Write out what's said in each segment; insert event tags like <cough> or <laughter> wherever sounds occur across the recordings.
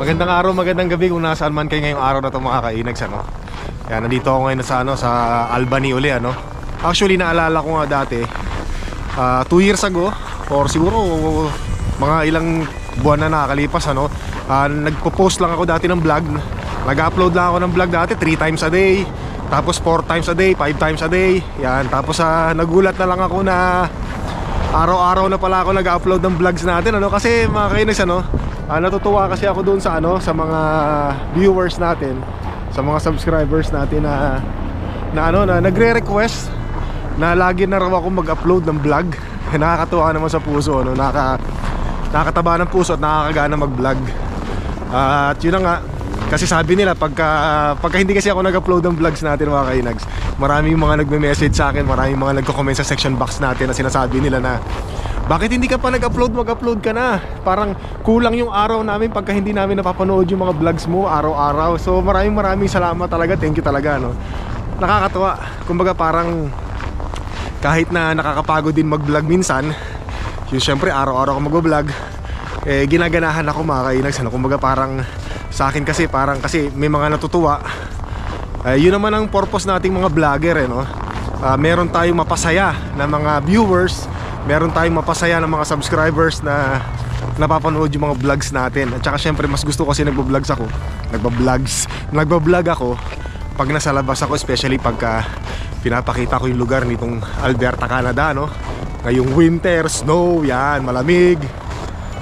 Magandang araw, magandang gabi kung nasaan man kayo ngayong araw na ito mga kainags ano. Kaya nandito ako ngayon sa ano sa Albany uli ano. Actually naalala ko nga dati ah, two years ago or siguro mga ilang buwan na nakakalipas ano. ah, nagpo-post lang ako dati ng vlog. Nag-upload lang ako ng vlog dati 3 times a day. Tapos 4 times a day, 5 times a day. Yan, tapos ah, nagulat na lang ako na araw-araw na pala ako nag-upload ng vlogs natin ano kasi mga kainis ano ah, natutuwa kasi ako doon sa ano sa mga viewers natin sa mga subscribers natin na na ano na nagre-request na lagi na raw ako mag-upload ng vlog. <laughs> Nakakatuwa naman sa puso ano nakaka nakakataba ng puso at nakakagana mag-vlog. At yun na nga kasi sabi nila pagka pagka hindi kasi ako nag-upload ng vlogs natin mga kainags maraming mga nagme-message sa akin maraming mga nagko-comment sa section box natin na sinasabi nila na bakit hindi ka pa nag-upload? Mag-upload ka na. Parang kulang yung araw namin pagka hindi namin napapanood yung mga vlogs mo araw-araw. So maraming maraming salamat talaga. Thank you talaga no? Nakakatuwa. Kumbaga parang kahit na nakakapagod din mag-vlog minsan yung syempre araw-araw ako mag-vlog eh ginaganahan ako mga kainags ano? Kumbaga parang sa akin kasi parang kasi may mga natutuwa. Eh, yun naman ang purpose nating mga vlogger eh no? Ah, meron tayong mapasaya na mga viewers. Meron tayong mapasaya ng mga subscribers na napapanood yung mga vlogs natin. At saka syempre mas gusto kasi nagbo-vlogs ako. Nagbo-vlogs nagbo-vlog ako pag nasa labas ako especially pagka pinapakita ko yung lugar nitong Alberta, Canada no? Ngayong winter, snow, yan, malamig.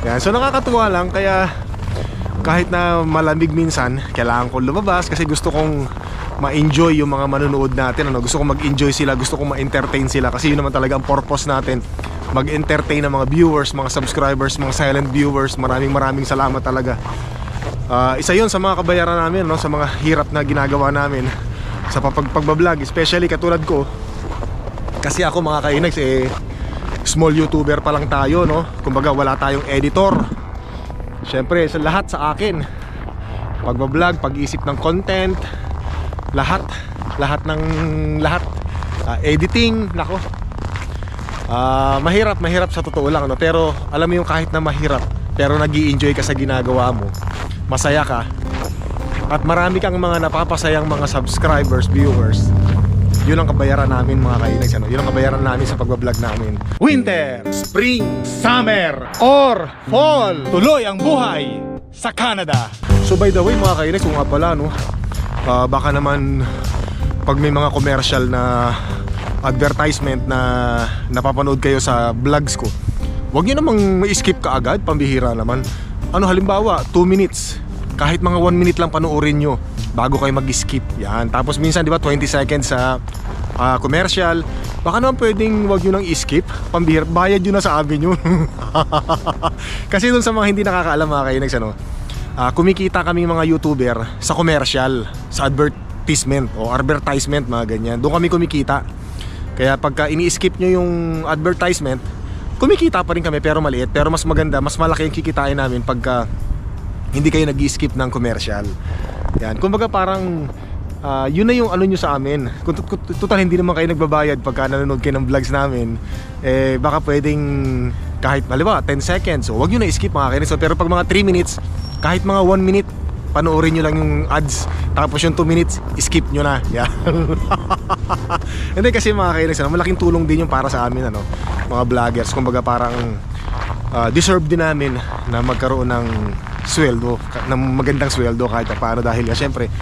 Yan, so nakakatuwa lang kaya kahit na malamig minsan kailangan ko lumabas kasi gusto kong ma-enjoy yung mga manonood natin ano? gusto kong mag-enjoy sila, gusto kong ma-entertain sila kasi yun naman talaga ang purpose natin. Mag-entertain ng mga viewers, mga subscribers, mga silent viewers. Maraming maraming salamat talaga. Ah, isa yun sa mga kabayaran namin no? sa mga hirap na ginagawa namin sa papag- pagbablog especially katulad ko. Kasi ako mga kainags eh small youtuber pa lang tayo no? Kumbaga wala tayong editor syempre sa lahat sa akin. Pagbablog pag-isip ng content lahat lahat ng lahat. Ah, editing nako. Ah, mahirap mahirap sa totoo lang no? Pero alam mo yung kahit na mahirap pero nag enjoy ka sa ginagawa mo masaya ka. At marami kang mga napapasayang mga subscribers viewers yun ang kabayaran namin mga kainags ano? yun ang kabayaran namin sa pagbablog namin winter spring summer or fall Tuloy ang buhay sa Canada. So by the way mga kainex, kung nga pala no, ah, baka naman pag may mga commercial na advertisement na napapanood kayo sa vlogs ko, huwag nyo namang i-skip ka agad, pambihira naman. Ano halimbawa, 2 minutes, kahit mga 1 minute lang panoorin nyo bago kayo mag-skip. Yan. Tapos minsan di ba 20 seconds sa ah, commercial, baka naman pwedeng wag nyo nang i-skip, pambihira, bayad nyo na sa yun. <laughs> Kasi dun sa mga hindi nakakaalam mga kainex, ano, Ah, kumikita kami mga YouTuber sa commercial, sa advertisement o advertisement mga ganyan. Doon kami kumikita. Kaya pagka ini-skip nyo yung advertisement, kumikita pa rin kami pero maliit. Pero mas maganda, mas malaki yung kikitain namin pagka hindi kayo nag-skip ng commercial. Yan. Kumbaga parang ah, yun na yung ano nyo sa amin. Kung total hindi naman kayo nagbabayad pagka nanonood kayo ng vlogs namin, eh baka pwedeng kahit halimbawa 10 seconds. So wag nyo na skip mga kainis. So, pero pag mga 3 minutes, kahit mga 1 minute, panoorin nyo lang yung ads. Tapos yung 2 minutes, skip nyo na. <laughs> Yan. Hindi kasi mga kainis, ano, malaking tulong din yung para sa amin ano, mga vloggers. Kumbaga parang ah, deserve din namin na magkaroon ng sweldo, ng magandang sweldo kahit pa paano dahil nga syempre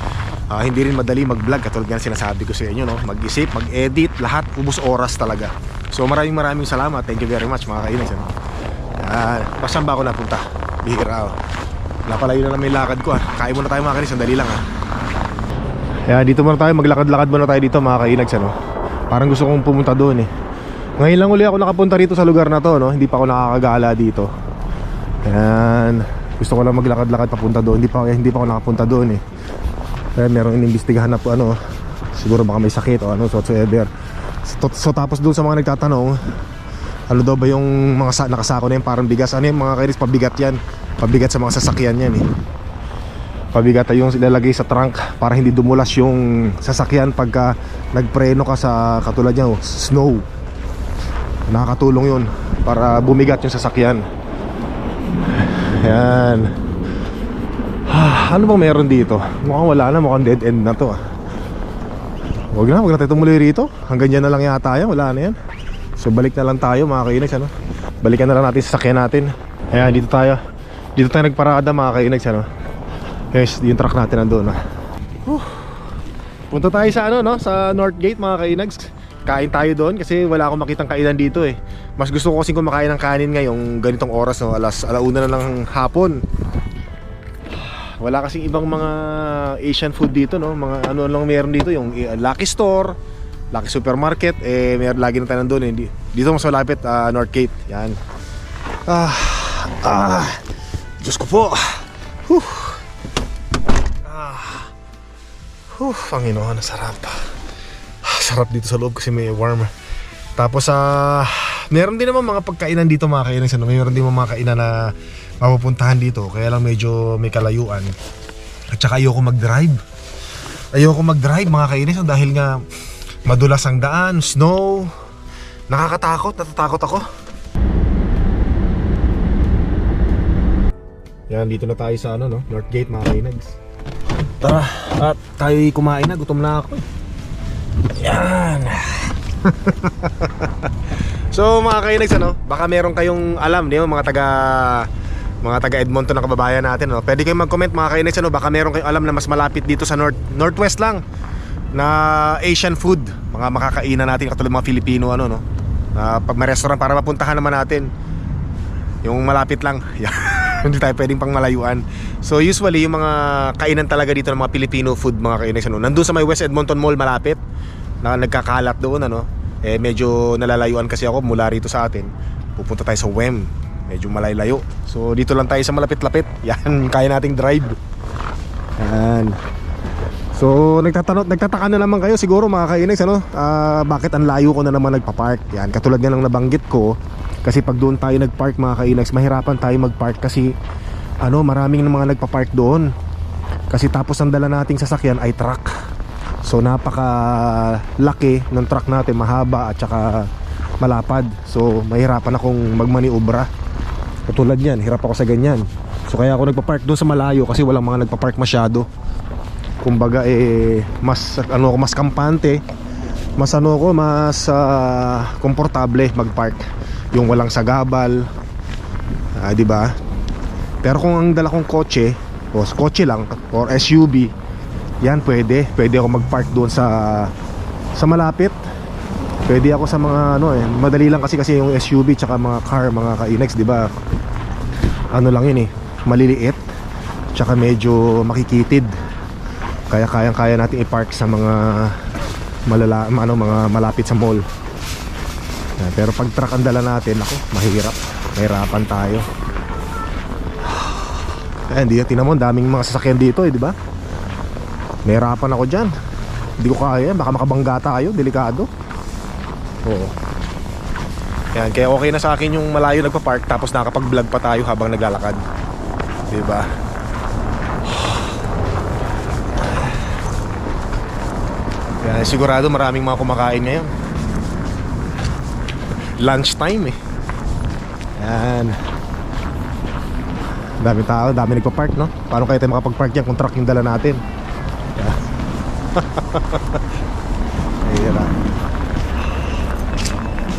ah, hindi rin madali mag-vlog katulad nga ng sinasabi ko sa inyo no, mag-isip, mag-edit, lahat ubos oras talaga. So maraming maraming salamat. Thank you very much mga kainis. Ano? Ah, pasan ba ako napunta? Bihira oh. Napalayo na naman yung lakad ko ah. Kain muna tayo mga kainis, sandali lang ah. Kaya dito muna tayo, maglakad-lakad muna tayo dito mga kainags ano. Parang gusto kong pumunta doon eh. Ngayon lang uli ako nakapunta rito sa lugar na to no. Hindi pa ako nakakagala dito. Ayan. Gusto ko lang maglakad-lakad papunta doon. Hindi pa hindi pa ako nakapunta doon eh. Kaya merong inimbestigahan na po ano. Siguro baka may sakit o ano whatsoever. So, so tapos doon sa mga nagtatanong, ano daw ba yung mga sa, nakasako na yung parang bigas? Ano yung mga kainis pabigat yan? Pabigat sa mga sasakyan yan eh pabigat ay yung ilalagay sa trunk para hindi dumulas yung sasakyan pagka nagpreno ka sa katulad niya oh, snow nakakatulong yun para bumigat yung sasakyan yan Ano bang meron dito? Mukhang wala na, mukhang dead end na to ah. Huwag na, huwag na tayo tumuloy rito. Hanggang dyan na lang yata yan, wala na yan. So balik na lang tayo mga kainags ano. Balikan na lang natin sa sakyan natin. Ayan, dito tayo. Dito tayo nagparada mga kainags ano. Yes, yung truck natin nandun ah. Punta tayo sa ano no, sa North Gate mga kainags. Kain tayo doon kasi wala akong makitang kainan dito eh. Mas gusto ko kasi kumakain ng kanin ngayong ganitong oras no, alas alauna na ng hapon. Wala kasing ibang mga Asian food dito no, mga ano lang meron dito yung eh, Lucky Store, Lucky Supermarket, eh meron lagi na tayo nandun eh. Di- Dito mas malapit ah, North Gate. Yan. Ah, ah. Diyos ko po. Huh. Ah. Huh, Panginoon, ang sarap. Ah, Sarap dito sa loob kasi may warm. Tapos sa meron din naman mga pagkainan dito mga kainan sa Meron din mga kainan na mapupuntahan dito. Kaya lang medyo may kalayuan. At saka ayoko mag-drive. Ayoko mag-drive mga kainis dahil nga madulas ang daan, snow. Nakakatakot, natatakot ako. Yan, dito na tayo sa ano, no? North Gate mga kainags. Tara, at tayo'y kumain na, gutom na ako. eh. Yan. <laughs> so mga kainags ano, baka meron kayong alam, di ba, mga taga mga taga Edmonton na kababayan natin, no? Pwede kayong mag-comment mga kainags ano, baka meron kayong alam na mas malapit dito sa north northwest lang na Asian food, mga makakainan natin katulad mga Filipino ano no. Na pag may restaurant para mapuntahan naman natin. Yung malapit lang. <laughs> Hindi tayo pwedeng pang malayuan. So usually yung mga kainan talaga dito ng mga Filipino food mga kainan ano, nandun sa may West Edmonton Mall malapit na nagkakalat doon ano. Eh medyo nalalayuan kasi ako mula rito sa atin. Pupunta tayo sa WEM. Medyo malayo So dito lang tayo sa malapit-lapit. <laughs> Yan, kaya nating drive. Yan. So nagtatanong, nagtataka na naman kayo siguro mga kainex ano, ah, bakit ang layo ko na naman nagpa-park. Yan, katulad nga ng nabanggit ko, kasi pag doon tayo nag-park mga kainex, mahirapan tayo mag-park kasi ano, maraming ng mga nagpa-park doon. Kasi tapos ang dala nating sasakyan ay truck. So napaka laki ng truck natin, mahaba at saka malapad. So mahirapan akong magmaniobra. Katulad yan, hirap ako sa ganyan. So kaya ako nagpa-park doon sa malayo kasi walang mga nagpa-park masyado kumbaga eh mas ano mas kampante mas ano ko mas ah, komportable mag-park yung walang sagabal. Ah, di ba? Pero kung ang dala kong kotse o kotse lang or SUV yan pwede. Pwede ako mag-park doon sa sa malapit. Pwede ako sa mga ano eh madali lang kasi kasi yung SUV tsaka mga car mga ka-Inex di ba? Ano lang yun eh maliliit tsaka medyo makikitid. Kaya kayang kaya natin i-park sa mga malala ano mga malapit sa mall Yan, pero pag truck ang dala natin ako mahirap. Mahirapan tayo. Eh hindi tinan mo ang daming mga sasakyan dito eh di ba? Mahirapan ako dyan. Hindi ko kaya baka makabangga tayo delikado. Oo. Yan kaya okay na sa akin yung malayo nagpa-park tapos nakapag vlog pa tayo habang naglalakad. Di ba? Kaya sigurado maraming mga kumakain ngayon. Lunch time eh. Yan. Dami tao, dami nagpa-park no? Paano kaya tayo makapag-park yan kung truck yung dala natin? <laughs> Yan. Ayan.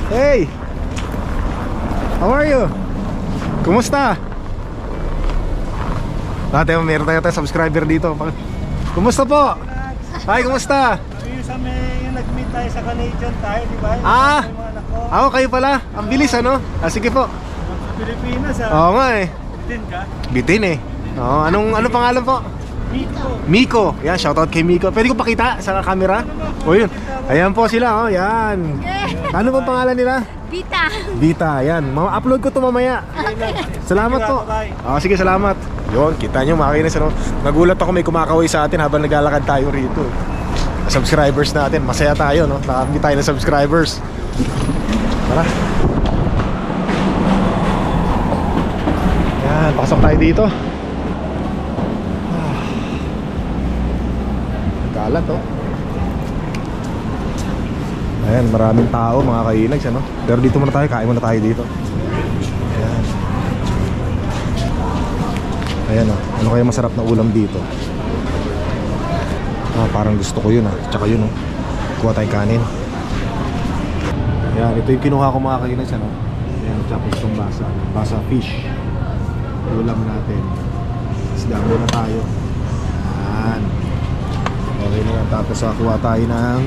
Hey! How are you? Kumusta? Dati meron tayo tayo subscriber dito. Kumusta po? Hi, kumusta? Sa may yung nag-meet tayo sa Canadian tayo, di ba? Ah! Ako kayo pala. Ang bilis ano? Ah, sige po. Sa Pilipinas, ah. Oo nga eh. Din ka? Bitin eh. Oo, anong anong pangalan po? Miko. Miko. Yan, shoutout kay Miko. Pwede ko pakita sa camera? O yun. Ayan po sila, oh. Yan. Ano po pangalan nila? Vita. Vita, yan. Ma-upload ko to mamaya. Salamat po. Ah, sige, salamat. Yon, kita nyo mga kinis, ano? Nagulat ako may kumakaway sa atin habang naglalakad tayo rito. Subscribers natin, masaya tayo, no? Nakakabit tayo ng subscribers. Tara. Yan, pasok tayo dito. Ah. Kalat, oh. Ayan, maraming tao, mga kainags, ano? Pero dito muna tayo, kain muna tayo dito. Ayan. Ayan oh. Ano kaya masarap na ulam dito? Ah, parang gusto ko yun ah. Tsaka yun oh. Kuha tayong kanin. Ayan, ito yung kinuha ko mga kainis ano. Ayan, tapos itong basa. Basa fish. Ulam natin. Isda muna tayo. Ayan. Okay na yan. Tapos kuha tayo ng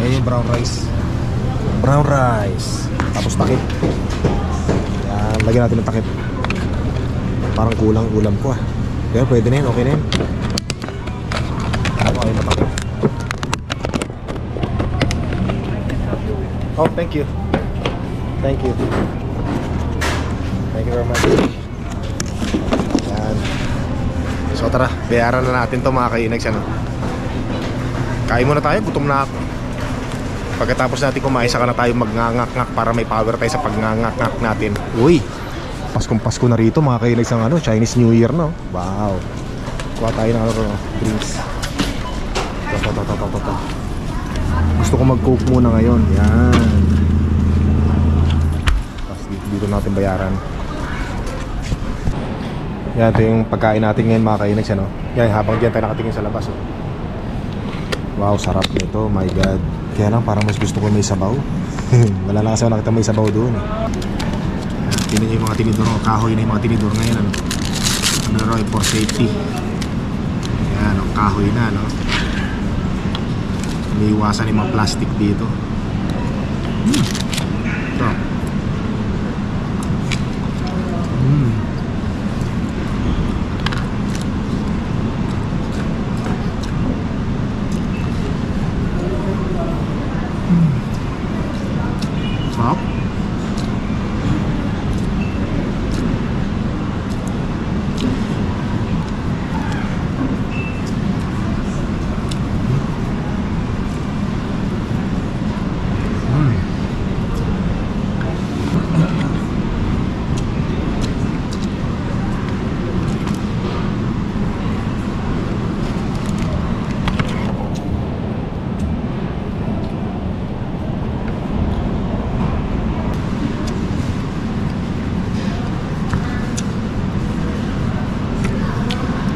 Ayan yung brown rice. Brown rice. Tapos takip. Yan, lagyan natin ng takip. Parang kulang ulam ko ah. Pero pwede na yun, okay na yun. Okay na takip. Oh, thank you. Thank you. Thank you very much. Yan. So tara, bayaran na natin to mga kainags ano. Kain muna tayo, gutom na ako. Pagkatapos natin kumain, saka na tayo magngangak-ngak para may power tayo sa pagngangak-ngak natin. Uy! Paskong Pasko na rito, mga kailags ng ano, Chinese New Year no. Wow! Kuha tayo ng ano, drinks. Ito, ito, ito, ito. Gusto ko mag-coke muna ngayon. Yan. Tapos dito, natin bayaran. Yan, ito yung pagkain natin ngayon mga kainags ano. Yan, habang diyan tayo nakatingin sa labas. Oh. Wow, sarap nito. My God. Kaya lang parang mas gusto ko may sabaw. <laughs> Wala na kasi ako nakita may sabaw doon. Eh. Tingnan yung mga tinidor. oh, Kahoy na yung mga tinidor ngayon. Ano? Ano raw, for safety. Yan, oh, kahoy na, no? Umiiwasan yung mga plastic dito. Hmm. Ito. Hmm. Sarap.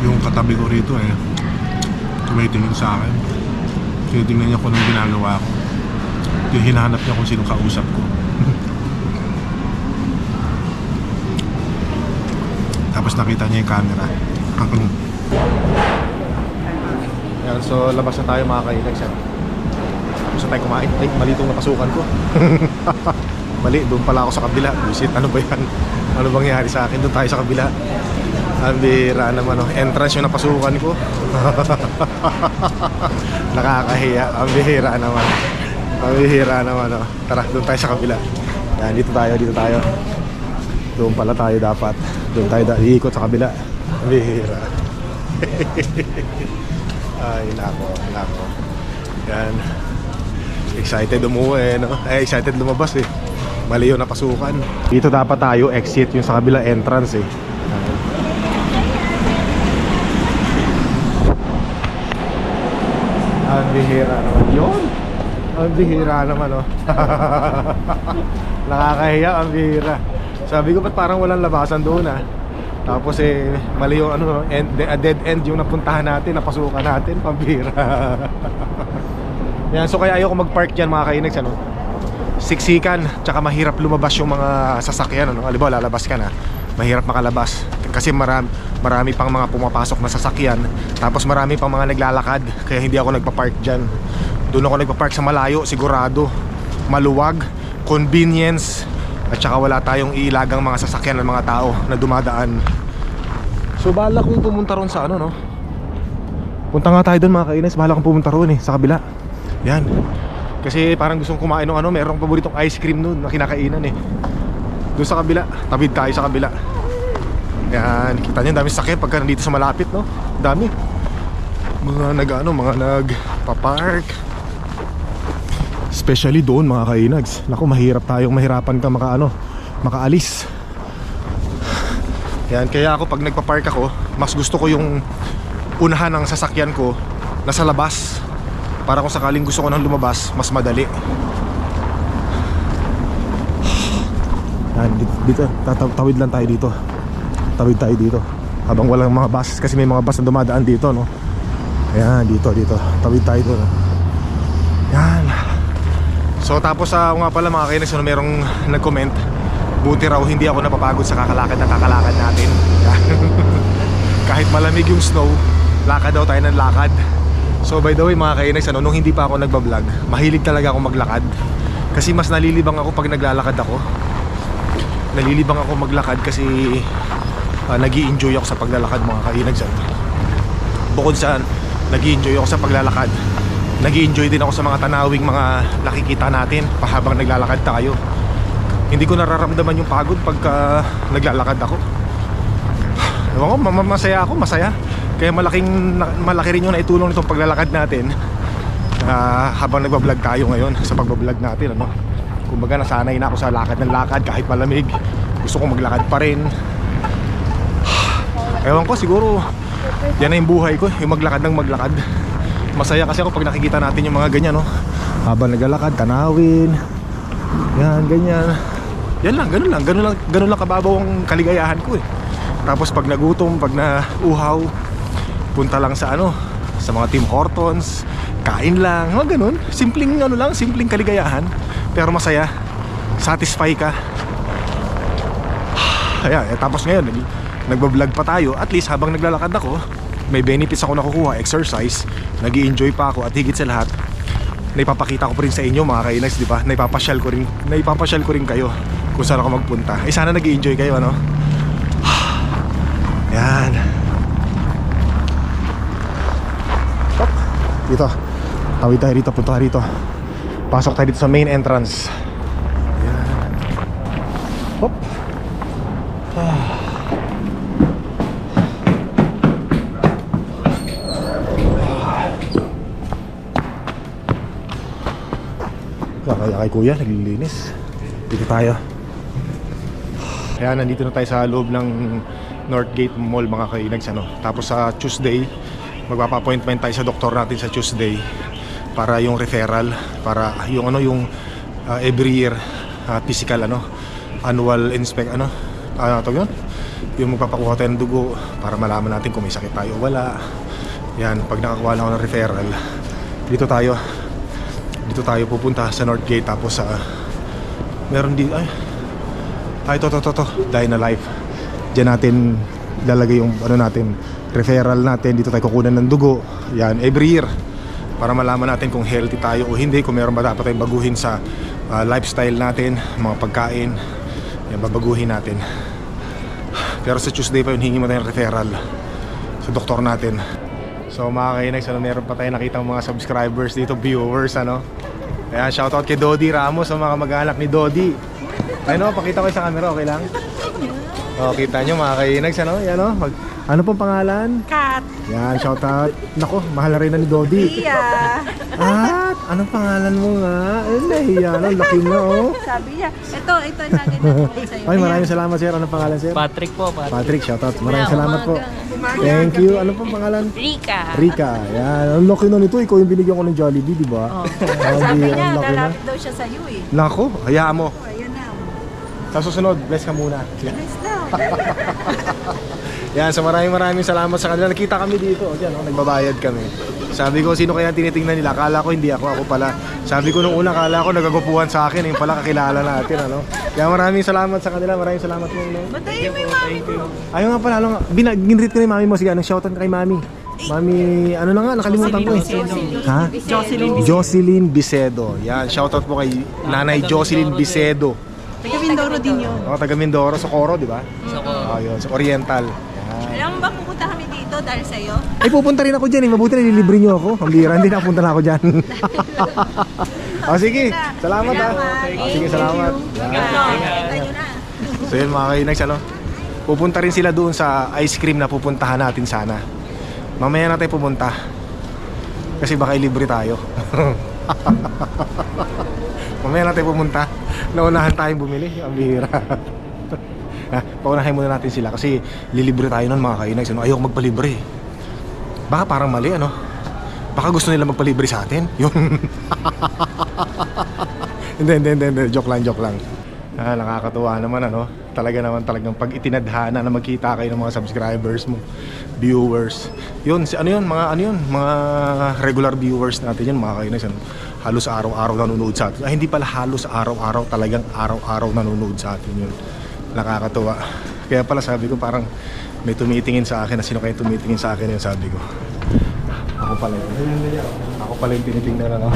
yung katabi ko rito eh tumitingin sa akin tinitingnan niya kung anong ginagawa ko yung hinahanap niya kung sino kausap ko <laughs> tapos nakita niya yung camera <laughs> Yan, so labas na tayo mga. Tapos na tayo kumain. Ay, mali itong napasukan ko. <laughs> mali, doon pala ako sa kabila. Visit, ano ba yan? Ano bang nangyari sa akin? Doon tayo sa kabila. Ang bihira naman, oh. entrance yung napasukan ko. Nakakahiya. Ang bihira naman. Ang bihira naman, oh. Tara, doon tayo sa kabila. Yan, dito tayo, dito tayo. Doon pala tayo dapat. Doon tayo da- iikot sa kabila. Ang bihira. <laughs> Ay, nako, nako. Yan. Excited umuwi, no? Eh, excited lumabas eh. Mali yung napasukan. Dito dapat tayo exit yung sa kabila entrance eh. Ang bihira naman. Yun! Ang bihira naman, oh. <laughs> Nakakahiya, ang bihira. Sabi ko, ba't parang walang labasan doon, ah? Tapos eh, mali yung ano, end, a dead end yung napuntahan natin, napasukan natin, pambira. <laughs> Yan, so kaya ayoko mag-park dyan mga kainags, ano? Siksikan, tsaka mahirap lumabas yung mga sasakyan, ano? Halimbawa, lalabas ka na, mahirap makalabas. Kasi marami, marami pang mga pumapasok na sasakyan, tapos marami pang mga naglalakad, kaya hindi ako nagpa-park dyan. Doon ako nagpa-park sa malayo, sigurado. Maluwag, convenience, at saka wala tayong iilagang mga sasakyan ng mga tao na dumadaan. So bala kong pumunta ron sa ano no. Punta nga tayo doon mga kainis, bala kong pumunta ron eh sa kabila. Yan. Kasi parang gustong kumain ng ano, merong paboritong ice cream noon na kinakainan eh. Doon sa kabila, tabid tayo sa kabila. Yan, kita niyo dami sakit pagka nandito sa malapit no. Dami. Mga nag ano, mga nagpa-park. Especially doon mga kainags. Naku, mahirap tayong mahirapan ka maka ano, makaalis. Yan, kaya ako pag nagpa-park ako, mas gusto ko yung unahan ng sasakyan ko nasa labas. Para kung sakaling gusto ko nang lumabas, mas madali. Yan, dito, dito tataw- tawid lang tayo dito. Tawid tayo dito. Habang walang mga bus kasi may mga bus na dumadaan dito no. Ayan, dito, dito. Tawid tayo doon. Yan. So tapos sa nga pala mga kainex, ano, merong nag-comment Buti raw hindi ako napapagod sa kakalakad na kakalakad natin. <laughs> Kahit malamig yung snow Lakad daw tayo ng lakad. So by the way mga kainex, ano, nung hindi pa ako nagbablog Mahilig talaga ako maglakad. Kasi mas nalilibang ako pag naglalakad ako. Nalilibang ako maglakad kasi uh, nag enjoy ako sa paglalakad mga kainags ano. Bukod sa nag enjoy ako sa paglalakad nag enjoy din ako sa mga tanawing mga nakikita natin pahabang naglalakad tayo. Hindi ko nararamdaman yung pagod pagka naglalakad ako. Ewan ko, ma- ma- masaya ako, masaya. Kaya malaking, malaki rin yung naitulong nitong paglalakad natin Ah, Habang nagbablog tayo ngayon sa pagbablog natin ano? Kumbaga nasanay na ako sa lakad ng lakad kahit malamig. Gusto ko maglakad pa rin. Ewan ko siguro Yan na yung buhay ko, yung maglakad ng maglakad Masaya kasi ako pag nakikita natin yung mga ganyan no? Habang naglalakad, tanawin Yan, ganyan yan lang, ganun lang, ganun lang, ganun lang kababaw ang kaligayahan ko eh. Tapos pag nagutom, pag nauhaw, punta lang sa ano, sa mga Tim Hortons, kain lang, mga ganun. Simpleng ano lang, simpleng kaligayahan. Pero masaya, satisfy ka. <sighs> Ayan, eh, tapos ngayon, nag, nagbablog pa tayo. At least habang naglalakad ako, may benefits ako nakukuha, exercise, nag enjoy pa ako at higit sa lahat, naipapakita ko pa rin sa inyo mga kainags, di ba? Naipapasyal ko rin, naipapasyal ko rin kayo kung saan ako magpunta. Eh sana nag enjoy kayo, ano? <sighs> Yan. Hop. Dito. Tawid tayo dito, punta tayo dito. Pasok tayo dito sa main entrance. Yan. Hop. Ah. Kaya kay kuya, naglilinis. Dito tayo. Kaya nandito na tayo sa loob ng Northgate Mall mga kainags ano. Tapos sa Tuesday, magpapa-appointment tayo sa doktor natin sa Tuesday para yung referral, para yung ano yung uh, every year uh, physical ano, annual inspect ano, ano to yun? Yung magpapakuha tayo ng dugo para malaman natin kung may sakit tayo o wala. Yan, pag nakakuha lang ako ng referral, dito tayo dito tayo pupunta sa Northgate tapos sa meron di ay ay to to to to Dyna Life Diyan natin lalagay yung ano natin referral natin. Dito tayo kukunan ng dugo. Yan every year. Para malaman natin kung healthy tayo o hindi kung meron ba dapat tayong baguhin sa ah, lifestyle natin mga pagkain. Yan babaguhin natin. Pero sa Tuesday pa yun hingi mo tayong referral sa doktor natin So mga kainags, ano, meron pa tayo nakita mga subscribers dito, viewers ano. Kaya shoutout kay Dodi Ramos sa mga mag-anak ni Dodi. Ano, pakita ko sa camera, okay lang? Oh, kita nyo mga kainags, ano? Yan oh. Mag, ano pong pangalan? Kat. Yan, shoutout. Nako, mahal na rin na ni Dodi. Iya. At, anong pangalan mo nga? Eh, nahiya na, laki na oh. Sabi niya, ito, ito yung lagi na sa'yo. Ay, maraming salamat sir. Anong pangalan sir? Patrick po, Patrick. Patrick, shoutout. Maraming salamat po. Thank you. Ano pong pangalan? Rika. Rika, yan. Ang laki na nito. Ikaw yung binigyan ko ng Jollibee, di ba? Oh. Ang Sabi niya, ang lalapit daw siya sa'yo eh. Nako, hayaan mo. Ayun na. Sa susunod, bless ka muna. Nice na. <laughs> Yan, so maraming maraming salamat sa kanila. Nakita kami dito. Diyan, oh, nagbabayad kami. Sabi ko, sino kaya tinitingnan nila? Akala ko hindi ako, ako pala. Sabi ko nung una, akala ko nagagupuhan sa akin. Yung pala kakilala natin, ano? Kaya maraming salamat sa kanila. Maraming salamat mo. No? Batayin mo yung mami mo. Ayaw nga pala, ano, nga, bina- ginreet ko na yung mami mo. Sige, ano, shoutout kay mami. Mami, ano na nga, nakalimutan ko eh. Ha? Jocelyn. Jocelyn Bicedo. Yan, shoutout po kay Nanay Jocelyn Bicedo. Taga Mindoro din yun. Oh, taga Mindoro, Socorro, di ba? Socorro. yun, sa Oriental. Yan. Alam mo ba pupunta kami dito dahil sa'yo? Ay, pupunta rin ako dyan eh. Mabuti na nililibre nyo ako. Ang bira, hindi nakapunta na ako dyan. <laughs> oh, sige. Salamat ha. Oh, sige, salamat. Nyo na. So yun mga kainags, ano? Pupunta rin sila doon sa ice cream na pupuntahan natin sana. Mamaya na tayo pumunta. Kasi baka ilibre tayo. <laughs> Mamaya na tayo pumunta. Naunahan tayong bumili. Ang bihira. ha, paunahin muna natin sila kasi lilibre tayo nun mga kainags. Ano? Ayoko magpalibre. Baka parang mali ano? Baka gusto nila magpalibre sa atin. Yun. <laughs> hindi, hindi, hindi, hindi. Joke lang, joke lang. Ah, nakakatuwa naman ano. Talaga naman talagang pag itinadhana na magkita kayo ng mga subscribers mo, viewers. Yun, si ano yun, mga ano yun, mga regular viewers natin yun, mga kainis. Ano, halos araw-araw nanonood sa atin. Ay, hindi pala halos araw-araw, talagang araw-araw nanonood sa atin yun. Nakakatuwa. Kaya pala sabi ko parang may tumitingin sa akin na sino kayo tumitingin sa akin yun sabi ko. Ako pala yun. Ako pala yung tinitingnan ano.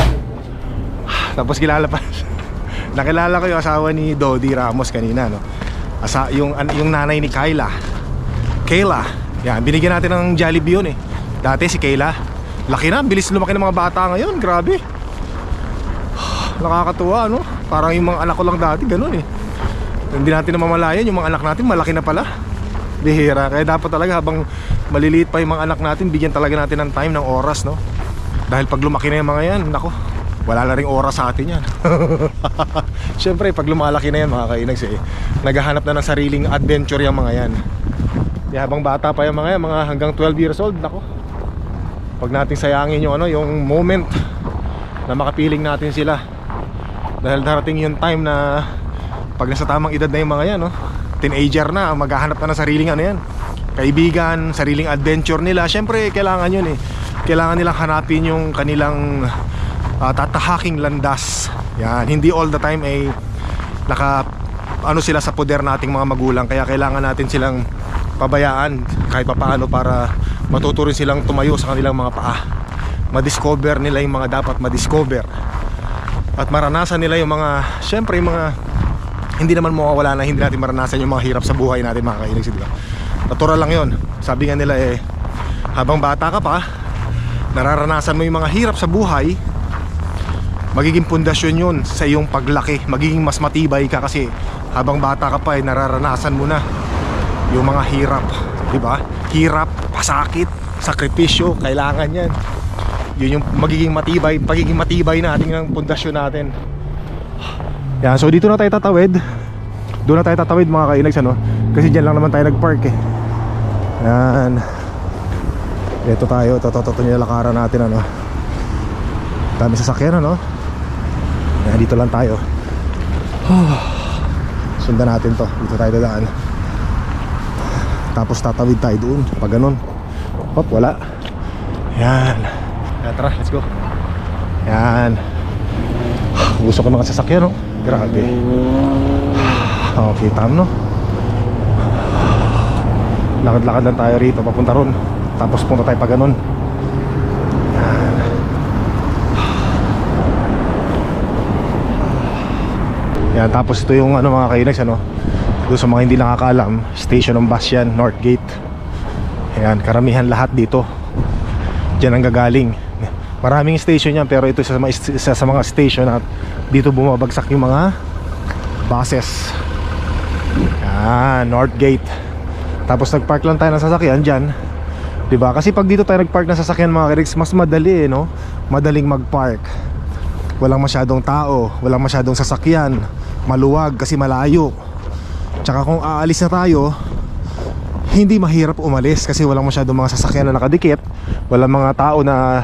Tapos kilala pa. <laughs> Nakilala ko yung asawa ni Dodi Ramos kanina, no. Asa yung yung nanay ni Kayla. Kayla. Yan, binigyan natin ng Jollibee yun eh. Dati si Kayla. Laki na, bilis lumaki ng mga bata ngayon, grabe. Nakakatuwa, no? Parang yung mga anak ko lang dati, ganun eh. Hindi natin namamalayan, yung mga anak natin malaki na pala. Bihira. Kaya dapat talaga habang maliliit pa yung mga anak natin, bigyan talaga natin ng time, ng oras, no? Dahil pag lumaki na yung mga yan, nako, wala na rin oras sa atin yan. <laughs> Siyempre, pag lumalaki na yan mga kainags eh, naghahanap na ng sariling adventure yung mga yan. Kaya habang bata pa yung mga yan, mga hanggang 12 years old, nako. Pag nating sayangin yung ano, yung moment na makapiling natin sila. Dahil darating yung time na pag nasa tamang edad na yung mga yan, no? teenager na, maghahanap na ng sariling ano yan. Kaibigan, sariling adventure nila. Siyempre, kailangan yun eh. Kailangan nilang hanapin yung kanilang ah, tatahaking landas. Yan, hindi all the time ay naka ano sila sa poder nating mga magulang kaya kailangan natin silang pabayaan kahit papaano para matuto rin silang tumayo sa kanilang mga paa. Ma-discover nila yung mga dapat ma-discover. At maranasan nila yung mga syempre yung mga hindi naman mawawala na hindi natin maranasan yung mga hirap sa buhay natin mga kainig di ba? Natural lang yon. Sabi nga nila eh habang bata ka pa nararanasan mo yung mga hirap sa buhay magiging pundasyon yun sa iyong paglaki magiging mas matibay ka kasi habang bata ka pa eh nararanasan mo na yung mga hirap di ba hirap pasakit sakripisyo kailangan yan yun yung magiging matibay pagiging matibay natin ng pundasyon natin. Yan so dito na tayo tatawid. Doon na tayo tatawid mga kainags ano? Kasi dyan lang naman tayo nagpark eh. Yan. Ito tayo ito ito nilalakaran natin ano? Dami sasakyan ano? Yan, dito lang tayo. <sighs> Sundan natin to. Dito tayo dadaan. Tapos tatawid tayo doon. Pag ganun. Hop wala. Yan yan tara let's go. Yan. Gusto ko mga sasakyan no grabe. Okay tam no? Lakad-lakad lang tayo rito papunta ron. Tapos punta tayo pa ganun. Yan, tapos ito yung ano mga kainags ano? Doon sa mga hindi nakakaalam Station ng bus yan, North Gate Yan, karamihan lahat dito. Diyan ang gagaling Maraming station yan pero ito isa sa, mga- isa sa mga station at dito bumabagsak yung mga buses Yan, North Gate Tapos nagpark lang tayo ng sasakyan dyan ba? Kasi pag dito tayo nagpark ng sasakyan mga kirigs, mas madali eh, no? Madaling magpark. Walang masyadong tao, walang masyadong sasakyan, maluwag kasi malayo. Tsaka kung aalis na tayo, hindi mahirap umalis kasi walang masyadong mga sasakyan na nakadikit, walang mga tao na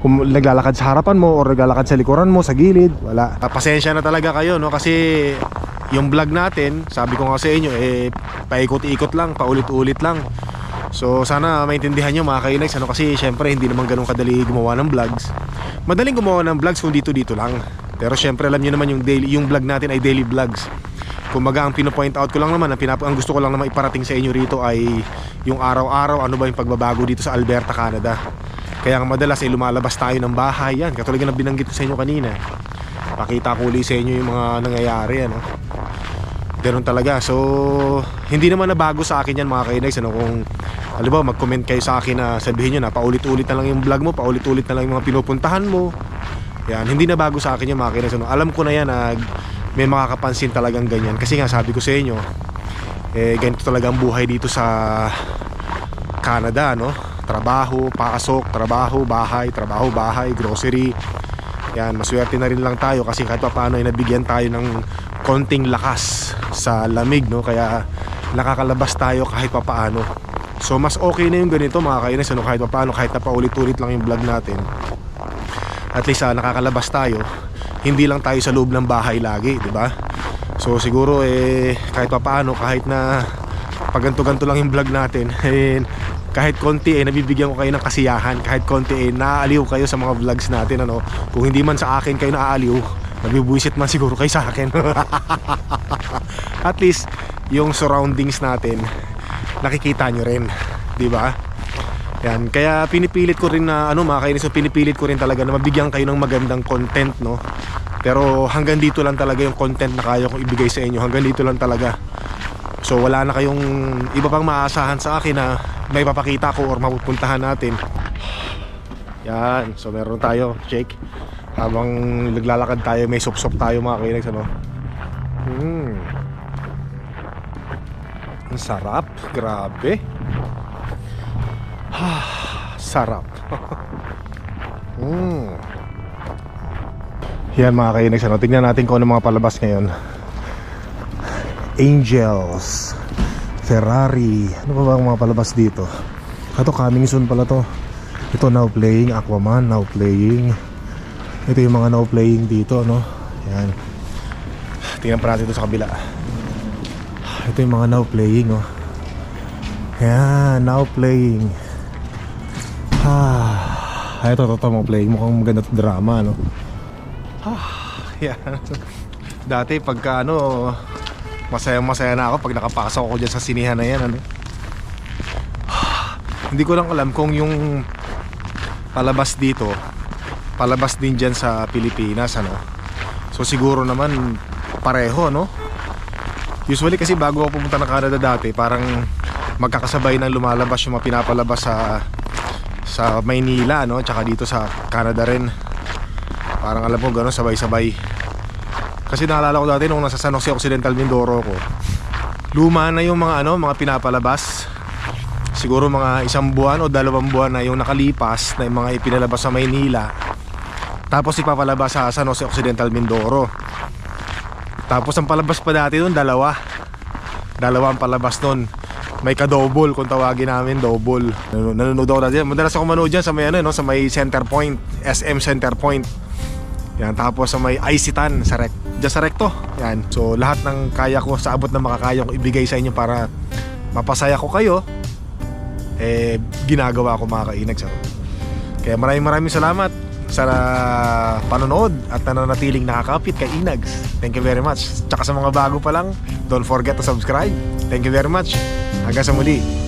kung naglalakad sa harapan mo or naglalakad sa likuran mo, sa gilid, wala. Pasensya na talaga kayo, no? Kasi yung vlog natin, sabi ko nga sa inyo, eh, paikot-ikot lang, paulit-ulit lang. So sana maintindihan nyo mga kainags ano kasi syempre hindi naman ganun kadali gumawa ng vlogs. Madaling gumawa ng vlogs kung dito dito lang. Pero syempre alam niyo naman yung daily yung vlog natin ay daily vlogs. Kumbaga ang pino-point out ko lang naman, ang, pinap- ang gusto ko lang naman iparating sa inyo rito ay yung araw-araw ano ba yung pagbabago dito sa Alberta, Canada. Kaya nga madalas ay lumalabas tayo ng bahay yan. Katulad ng binanggit ko sa inyo kanina. Pakita ko ulit sa inyo yung mga nangyayari ano. Ganun talaga. So, hindi naman na bago sa akin yan mga kainags. Ano, kung, alam ba, mag-comment kayo sa akin na sabihin nyo na paulit-ulit na lang yung vlog mo, paulit-ulit na lang yung mga pinupuntahan mo. Yan, hindi na bago sa akin yan mga kainags. Ano, alam ko na yan na may makakapansin talagang ganyan. Kasi nga sabi ko sa inyo, eh, ganito talaga ang buhay dito sa Canada, no? Trabaho, pasok, trabaho, bahay, trabaho, bahay, grocery. Yan, maswerte na rin lang tayo kasi kahit pa paano ay nabigyan tayo ng konting lakas sa lamig, no? Kaya nakakalabas tayo kahit pa paano. So mas okay na yung ganito mga kainis, ano? kahit pa paano, kahit na paulit-ulit lang yung vlog natin. At least ah, nakakalabas tayo, hindi lang tayo sa loob ng bahay lagi, di ba? So siguro eh kahit papaano kahit na pag ganto-ganto lang yung vlog natin <laughs> eh, kahit konti eh nabibigyan ko kayo ng kasiyahan. Kahit konti eh naaaliw kayo sa mga vlogs natin ano. Kung hindi man sa akin kayo naaaliw nabibuisit man siguro kayo sa akin. <laughs> At least yung surroundings natin nakikita nyo rin. Di ba? Yan. Kaya pinipilit ko rin na ano mga so pinipilit ko rin talaga na mabigyan kayo ng magandang content no? Pero hanggang dito lang talaga yung content na kaya kong ibigay sa inyo. Hanggang dito lang talaga. So wala na kayong iba pang maasahan sa akin na may papakita ko or mapupuntahan natin. Yan, so meron tayo, shake. Habang naglalakad tayo, may sop-sop tayo mga kainex, ano? Hmm. Ang sarap, grabe. <sighs> sarap. <laughs> hmm. Yan mga kainex, ano? Tingnan natin kung ano mga palabas ngayon. Angels Ferrari. Ano pa ba ang mga palabas dito? Ito coming soon pala to. Ito now playing Aquaman now playing. Ito yung mga now playing dito no? Yan. Tingnan pa natin ito sa kabila. Ito yung mga now playing oh Yan now playing. Ah, ito, ito, mga playing. Mukhang maganda drama, no? Ah, <laughs> yan. Dati pagka ano Masayang masaya na ako pag nakapasok ako dyan sa sinihan na yan ano? <sighs> Hindi ko lang alam kung yung palabas dito Palabas din dyan sa Pilipinas ano? So siguro naman pareho no? Usually kasi bago ako pumunta ng Canada dati Parang magkakasabay na lumalabas yung mga pinapalabas sa sa Maynila no? Tsaka dito sa Canada rin. Parang alam ko gano'n sabay-sabay kasi naalala ko dati nung nasa San Jose Occidental Mindoro ko Luma na yung mga ano, mga pinapalabas. Siguro mga isang buwan o dalawang buwan na yung nakalipas Na yung mga ipinalabas sa Maynila. Tapos ipapalabas sa San Jose Occidental Mindoro. Tapos ang palabas pa dati nun, dalawa. Dalawa ang palabas nun may ka-double kung tawagin namin double. Nanonood nanonood ako dati. Madalas ako manood dyan sa may ano no sa may center point SM center point yan, tapos sa may Isitan sa rec, dyan sa recto. Yan. So lahat ng kaya ko sa abot ng makakaya ko ibigay sa inyo para mapasaya ko kayo eh ginagawa ko mga kainags. ano. Kaya maraming maraming salamat sa panonood at nananatiling nakakapit kay Inags. Thank you very much. Tsaka sa mga bago pa lang, don't forget to subscribe. Thank you very much. Hanggang sa muli.